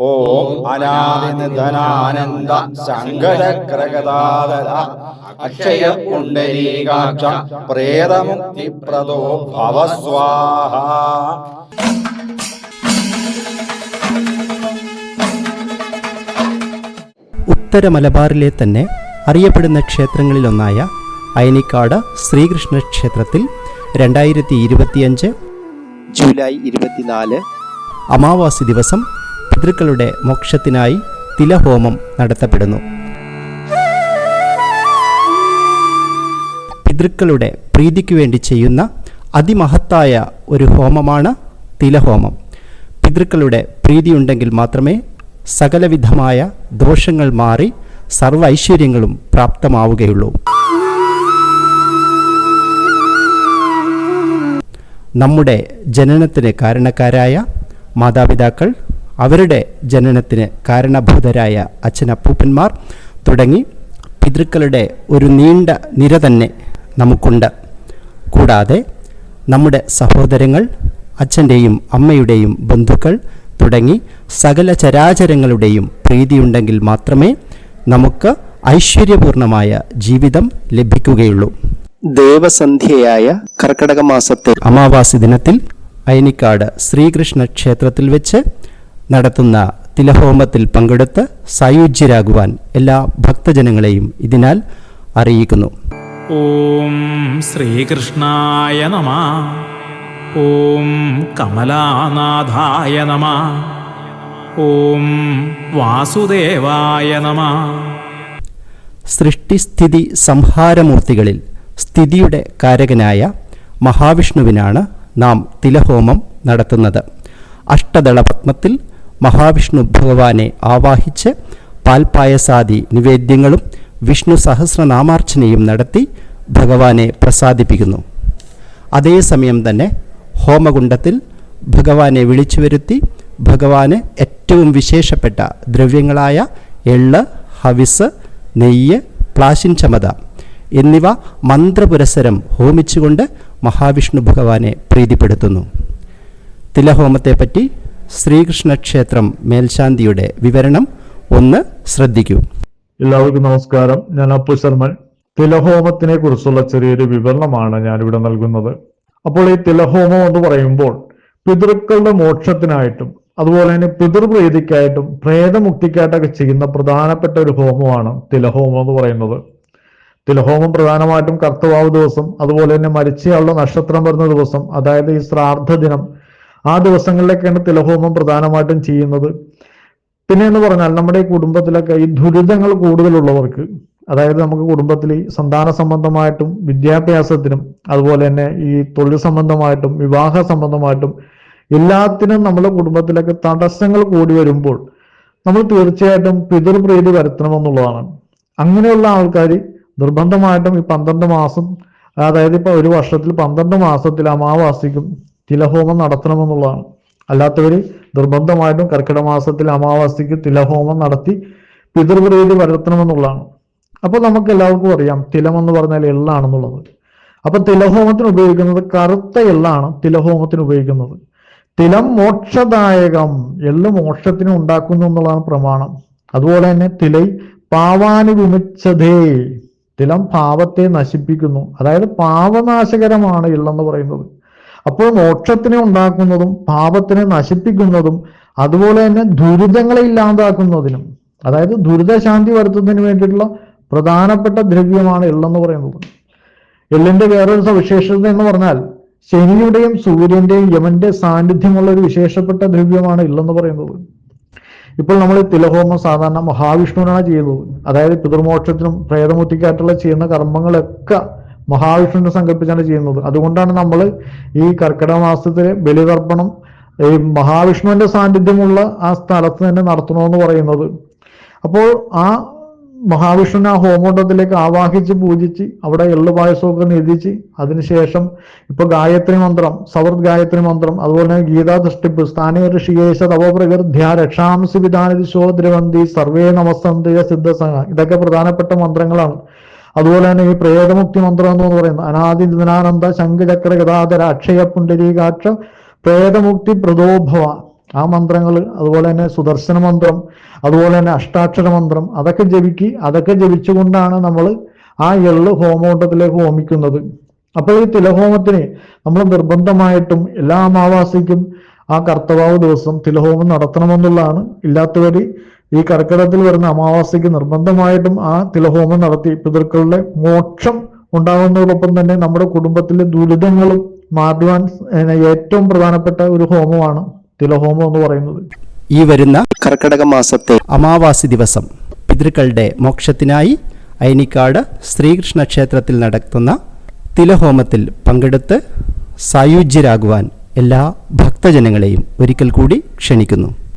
ഓം അനാദിനിധനാനന്ദ ശങ്കരക്രഗദാധര അക്ഷയ പുണ്ടരീകാക്ഷ പ്രേതമുക്തിപ്രദോ ഭവസ്വാഹ ഉത്തര മലബാറിലെ തന്നെ അറിയപ്പെടുന്ന ക്ഷേത്രങ്ങളിലൊന്നായ അയനിക്കാട് ശ്രീകൃഷ്ണ ക്ഷേത്രത്തിൽ രണ്ടായിരത്തി ഇരുപത്തിയഞ്ച് ജൂലൈ ഇരുപത്തിനാല് അമാവാസി ദിവസം പിതൃക്കളുടെ മോക്ഷത്തിനായി തിലഹോമം നടത്തപ്പെടുന്നു. പിതൃക്കളുടെ പ്രീതിക്ക് വേണ്ടി ചെയ്യുന്ന അതിമഹത്തായ ഒരു ഹോമമാണ് തിലഹോമം. പിതൃക്കളുടെ പ്രീതിയുണ്ടെങ്കിൽ മാത്രമേ സകലവിധമായ ദോഷങ്ങൾ മാറി സർവ ഐശ്വര്യങ്ങളും പ്രാപ്തമാവുകയുള്ളൂ. നമ്മുടെ ജനനത്തിന് കാരണക്കാരായ മാതാപിതാക്കൾ അവരുടെ ജനനത്തിന് കാരണഭൂതരായ അച്ഛനപ്പൂപ്പന്മാർ തുടങ്ങി പിതൃക്കളുടെ ഒരു നീണ്ട നിര തന്നെ നമുക്കുണ്ട്. കൂടാതെ നമ്മുടെ സഹോദരങ്ങൾ അച്ഛന്റെയും അമ്മയുടെയും ബന്ധുക്കൾ തുടങ്ങി സകല ചരാചരങ്ങളുടെയും പ്രീതിയുണ്ടെങ്കിൽ മാത്രമേ നമുക്ക് ഐശ്വര്യപൂർണമായ ജീവിതം ലഭിക്കുകയുള്ളൂ. ദേവസന്ധ്യയായ കർക്കടക മാസത്തെ അമാവാസി ദിനത്തിൽ അയനിക്കാട് ശ്രീകൃഷ്ണ ക്ഷേത്രത്തിൽ വെച്ച് നടത്തുന്ന തിലഹോമത്തിൽ പങ്കെടുത്ത് സായുജ്യരാകുവാൻ എല്ലാ ഭക്തജനങ്ങളെയും ഇതിനാൽ അറിയിക്കുന്നു. ഓം ശ്രീകൃഷ്ണായ നമ. ഓം കമലാനാഥായ നമ. ഓം വാസുദേവായ നമ. സൃഷ്ടിസ്ഥിതി സംഹാരമൂർത്തികളിൽ സ്ഥിതിയുടെ കാരകനായ മഹാവിഷ്ണുവിനാണ് നാം തിലഹോമം നടത്തുന്നത്. അഷ്ടദളപത്മത്തിൽ മഹാവിഷ്ണു ഭഗവാനെ ആവാഹിച്ച് പാൽപായസാദി നിവേദ്യങ്ങളും വിഷ്ണു സഹസ്രനാമാർച്ചനയും നടത്തി ഭഗവാനെ പ്രസാദിപ്പിക്കുന്നു. അതേസമയം തന്നെ ഹോമകുണ്ടത്തിൽ ഭഗവാനെ വിളിച്ചു വരുത്തി ഭഗവാന് ഏറ്റവും വിശേഷപ്പെട്ട ദ്രവ്യങ്ങളായ എള്ള് ഹവിസ് നെയ്യ് പ്ലാശിൻ ചമത എന്നിവ മന്ത്രപുരസരം ഹോമിച്ചുകൊണ്ട് മഹാവിഷ്ണു ഭഗവാനെ പ്രീതിപ്പെടുത്തുന്നു. തിലഹോമത്തെപ്പറ്റി ശ്രീകൃഷ്ണ ക്ഷേത്രം മേൽശാന്തിയുടെ വിവരണം ഒന്ന് ശ്രദ്ധിക്കൂ. എല്ലാവർക്കും നമസ്കാരം. ഞാൻ അപ്പു ശർമ്മൻ. തിലഹോമത്തിനെ കുറിച്ചുള്ള ചെറിയൊരു വിവരണമാണ് ഞാനിവിടെ നൽകുന്നത്. അപ്പോൾ ഈ തിലഹോമം എന്ന് പറയുമ്പോൾ പിതൃക്കളുടെ മോക്ഷത്തിനായിട്ടും അതുപോലെ തന്നെ പിതൃപ്രീതിക്കായിട്ടും പ്രേതമുക്തിക്കായിട്ടൊക്കെ ചെയ്യുന്ന പ്രധാനപ്പെട്ട ഒരു ഹോമമാണ് തിലഹോമം എന്ന് പറയുന്നത്. തിലഹോമം പ്രധാനമായിട്ടും കർത്തവാവ് ദിവസം അതുപോലെ തന്നെ മരിച്ചയാളുടെ നക്ഷത്രം വരുന്ന ദിവസം അതായത് ഈ ശ്രാദ്ധ ദിനം ആ ദിവസങ്ങളിലൊക്കെയാണ് തിലഹോമം പ്രധാനമായിട്ടും ചെയ്യുന്നത്. പിന്നെ എന്ന് പറഞ്ഞാൽ നമ്മുടെ ഈ കുടുംബത്തിലൊക്കെ ഈ ദുരിതങ്ങൾ കൂടുതലുള്ളവർക്ക് അതായത് നമുക്ക് കുടുംബത്തിൽ സന്താന സംബന്ധമായിട്ടും വിദ്യാഭ്യാസത്തിനും അതുപോലെ തന്നെ ഈ തൊഴിൽ സംബന്ധമായിട്ടും വിവാഹ സംബന്ധമായിട്ടും എല്ലാത്തിനും നമ്മുടെ കുടുംബത്തിലൊക്കെ തടസ്സങ്ങൾ കൂടി വരുമ്പോൾ നമ്മൾ തീർച്ചയായിട്ടും പിതൃപ്രീതി വരുത്തണമെന്നുള്ളതാണ്. അങ്ങനെയുള്ള ആൾക്കാർ നിർബന്ധമായിട്ടും ഈ പന്ത്രണ്ട് മാസം അതായത് ഇപ്പൊ ഒരു വർഷത്തിൽ പന്ത്രണ്ട് മാസത്തിൽ അമാവാസിക്കും തിലഹോമം നടത്തണമെന്നുള്ളതാണ്. അല്ലാത്തവർ നിർബന്ധമായിട്ടും കർക്കിടക മാസത്തിൽ അമാവാസിക്ക് തിലഹോമം നടത്തി പിതൃപ്രീതി വരുത്തണമെന്നുള്ളതാണ് അപ്പോൾ നമുക്ക് എല്ലാവർക്കും അറിയാം തിലം എന്ന് പറഞ്ഞാൽ എള്ളാണെന്നുള്ളത് അപ്പൊ തിലഹോമത്തിന് ഉപയോഗിക്കുന്നത് കറുത്ത എള്ളാണ് തിലഹോമത്തിന് ഉപയോഗിക്കുന്നത്. തിലം മോക്ഷദായകം എള്ള് മോക്ഷത്തിന് ഉണ്ടാക്കുന്നു എന്നുള്ളതാണ് പ്രമാണം. അതുപോലെ തന്നെ തിലൈ പാവാന് വിമിച്ചതേ തിലം പാവത്തെ നശിപ്പിക്കുന്നു. അതായത് പാവനാശകരമാണ് എള്ളെന്ന് പറയുന്നത്. അപ്പോൾ മോക്ഷത്തിനെ ഉണ്ടാക്കുന്നതും പാപത്തിനെ നശിപ്പിക്കുന്നതും അതുപോലെ തന്നെ ദുരിതങ്ങളെ ഇല്ലാതാക്കുന്നതിനും അതായത് ദുരിതശാന്തി വരുത്തുന്നതിന് വേണ്ടിയിട്ടുള്ള പ്രധാനപ്പെട്ട ദ്രവ്യമാണ് എള്ളെന്ന് പറയുന്നത്. എള്ളിന്റെ വേറൊരു സവിശേഷത എന്ന് പറഞ്ഞാൽ ശനിയുടെയും സൂര്യന്റെയും യമന്റെ സാന്നിധ്യമുള്ള ഒരു വിശേഷപ്പെട്ട ദ്രവ്യമാണ് ഇല്ലെന്ന് പറയുന്നത്. ഇപ്പോൾ നമ്മൾ തിലഹോമം സാധാരണ മഹാവിഷ്ണുവിനാണ് ചെയ്യുന്നത്. അതായത് പിതൃമോക്ഷത്തിനും പ്രേതമുത്തിക്കായിട്ടുള്ള ചെയ്യുന്ന കർമ്മങ്ങളൊക്കെ മഹാവിഷ്ണുവിനെ സങ്കല്പിച്ചാണ് ചെയ്യുന്നത്. അതുകൊണ്ടാണ് നമ്മൾ ഈ കർക്കിടക മാസത്തിലെ ബലിതർപ്പണം ഈ മഹാവിഷ്ണുവിന്റെ സാന്നിധ്യമുള്ള ആ സ്ഥലത്ത് തന്നെ നടത്തണമെന്ന് പറയുന്നത്. അപ്പോൾ ആ മഹാവിഷ്ണുവിനെ ആ ഹോമോണ്ടത്തിലേക്ക് ആവാഹിച്ച് പൂജിച്ച് അവിടെ എള്ളു പായസമൊക്കെ നിധിച്ച് അതിനുശേഷം ഇപ്പൊ ഗായത്രി മന്ത്രം സവർത് ഗായത്രി മന്ത്രം അതുപോലെ തന്നെ ഗീതാ ദൃഷ്ടിപ്പ് സ്ഥാനീയ ഋഷികേശ തവപ്രകൃധ്യ രക്ഷാംസി വിധാനതി ശോദ്രവന്തി സർവേ നമസ്തന്ത്രിയ സിദ്ധസംഗ ഇതൊക്കെ പ്രധാനപ്പെട്ട മന്ത്രങ്ങളാണ്. അതുപോലെ തന്നെ ഈ പ്രേതമുക്തി മന്ത്രം എന്ന് പറയുന്നത് അനാദി ദിനാനന്ദ ശംഖചക്ര ഗതാധര അക്ഷയ പുണ്ടരീകാക്ഷ പ്രേതമുക്തി പ്രതോഭവ ആ മന്ത്രങ്ങൾ അതുപോലെ തന്നെ സുദർശന മന്ത്രം അതുപോലെ തന്നെ അഷ്ടാക്ഷര മന്ത്രം അതൊക്കെ ജപിക്ക് അതൊക്കെ ജപിച്ചുകൊണ്ടാണ് നമ്മൾ ആ എള്ള് ഹോമകുണ്ടത്തിലേക്ക് ഹോമിക്കുന്നത്. അപ്പോൾ ഈ തിലഹോമത്തിന് നമ്മൾ നിർബന്ധമായിട്ടും എല്ലാ അമാവാസിക്കും ആ കർത്തവാവ് ദിവസം തിലഹോമം നടത്തണമെന്നുള്ളതാണ്. ഇല്ലാത്തവർ ഈ കർക്കിടത്തിൽ വരുന്ന അമാവാസ്യക്ക് നിർബന്ധമായിട്ടും ആ തിലഹോമം നടത്തി പിതൃക്കളുടെ മോക്ഷം ഉണ്ടാകുന്നതോടൊപ്പം തന്നെ നമ്മുടെ കുടുംബത്തിലെ ദുരിതങ്ങളും മാറ്റുവാൻ ഏറ്റവും പ്രധാനപ്പെട്ട ഒരു ഹോമമാണ് തിലഹോമം എന്ന് പറയുന്നത്. ഈ വരുന്ന കർക്കിടക മാസത്തെ അമാവാസി ദിവസം പിതൃക്കളുടെ മോക്ഷത്തിനായി അയനിക്കാട് ശ്രീകൃഷ്ണ ക്ഷേത്രത്തിൽ നടത്തുന്ന തിലഹോമത്തിൽ പങ്കെടുത്ത് സായുജ്യരാകുവാൻ എല്ലാ ഭക്തജനങ്ങളെയും ഒരിക്കൽ കൂടി ക്ഷണിക്കുന്നു.